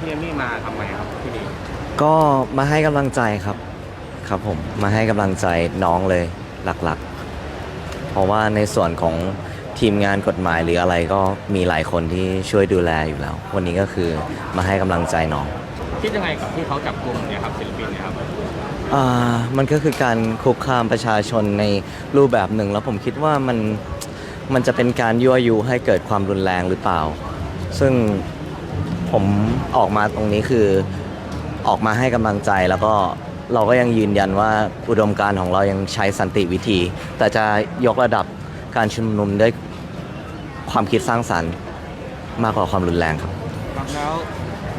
พี่เอมมี่มาทำไมครับที่นี่ก็มาให้กำลังใจครับ ครับผมมาให้กำลังใจน้องเลยหลักๆ เพราะว่าในส่วนของทีมงานกฎหมายหรืออะไรก็มีหลายคนที่ช่วยดูแลอยู่แล้ว วันนี้ก็คือมาให้กำลังใจน้อง คิดยังไงกับที่เขาจับกลุ่มเนี่ยครับศิลปินเนี่ยครับอ่ามันก็คือการคุกคามประชาชนในรูปแบบหนึ่ง แล้วผมคิดว่ามันมันจะเป็นการยั่วยุให้เกิดความรุนแรงหรือเปล่า ซึ่ง ผมออกมาตรงนี้คือออกมาให้กำลังใจแล้วก็เราก็ยังยืนยันว่าอุดมการณ์ของเรายังใช้สันติวิธี แต่จะยกระดับการชุมนุมด้วยความคิดสร้างสรรค์มากกว่าความรุนแรงครับครับแล้ว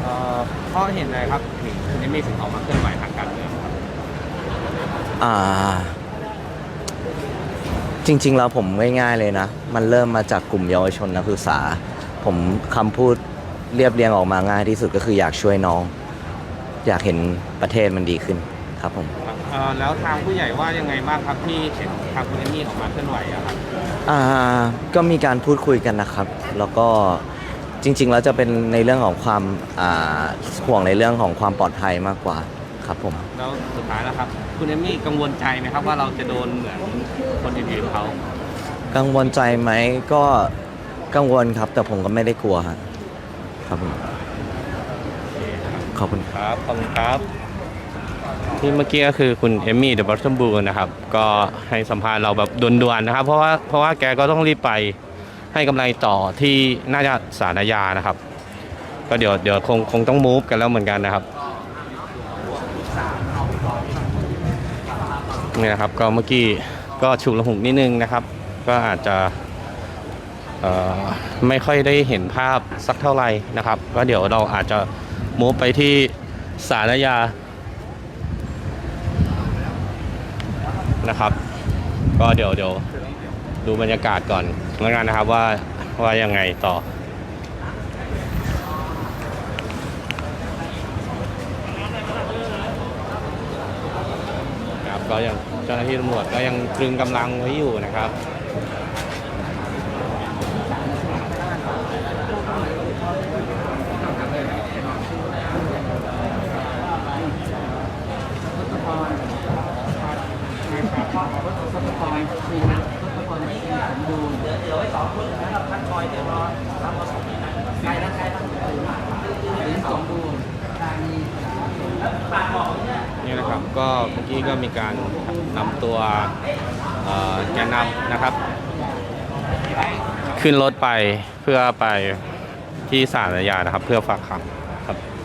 เอ่อเพราะเห็นอะไรครับถึงคุณเอมมี่ถึงออกมาเคลื่อนไหวทางการเมืองครับอ่าจริง ๆ แล้วผมง่ายๆเลยนะ มันเริ่มมาจากกลุ่มเยาวชนนักศึกษา ผมคำพูด เรียบเรียงออกมาง่ายที่สุดก็คืออยากช่วยน้อง อยากเห็นประเทศมันดีขึ้นครับผมเอ่อแล้วทางผู้ใหญ่ว่ายังไงบ้างครับที่เห็นทางคุณเอมมี่ออกมาเคลื่อนไหวอะครับอ่าก็มีการพูดคุยกันนะครับ แล้วก็จริงๆแล้วจะเป็นในเรื่องของความอ่าห่วงในเรื่องของความปลอดภัยมากกว่าครับผม แล้วสุดท้ายแล้วครับ คุณเอมมี่กังวลใจไหมครับว่าเราจะโดนเหมือนคนอื่นๆเขากังวลใจไหมก็กังวลครับ แต่ผมก็ไม่ได้กลัวครับ ครับผมขอบคุณครับขอบคุณครับที่เมื่อกี้ก็คือคุณเอมมี่เดอะบอทเทิลบูนะครับ ก็ให้สัมภาษณ์เราแบบด่วนๆนะครับ เพราะว่าเพราะว่าแกก็ต้องรีบไปให้กำลังต่อที่น่าจะสารยานะครับ ก็เดี๋ยวเดี๋ยวคงคงต้องมูฟกันแล้วเหมือนกันนะครับนี่นะครับก็เมื่อกี้ก็ฉุกละหุกนิดนึงนะครับ ก็อาจจะ ไม่ค่อยได้เห็นภาพสักเท่าไหร่นะครับ ก็เดี๋ยวเราอาจจะมูฟไปที่สารยานะครับ ก็เดี๋ยวเดี๋ยวดูบรรยากาศก่อนแล้วกันนะครับว่าว่ายังไงต่อครับก็ยังเจ้าหน้าที่ตำรวจก็ยังตรึงกำลังไว้อยู่นะครับ ซอยสี่ทุกคนที่ดูเดี๋ยวเดี๋ยวไว้สองคนนะครับท่านคอยเดี๋ยวรอทำมาสองทีนะใครนะใครบ้างถึสองบูรตานีปากบอกเนี่นี่นะครับก็เมื่อกี้ก็มีการนำตัวแกนนำนะครับ ขึ้นรถไปเพื่อไปที่ศาลอาญานะครับ เพื่อฝากขัง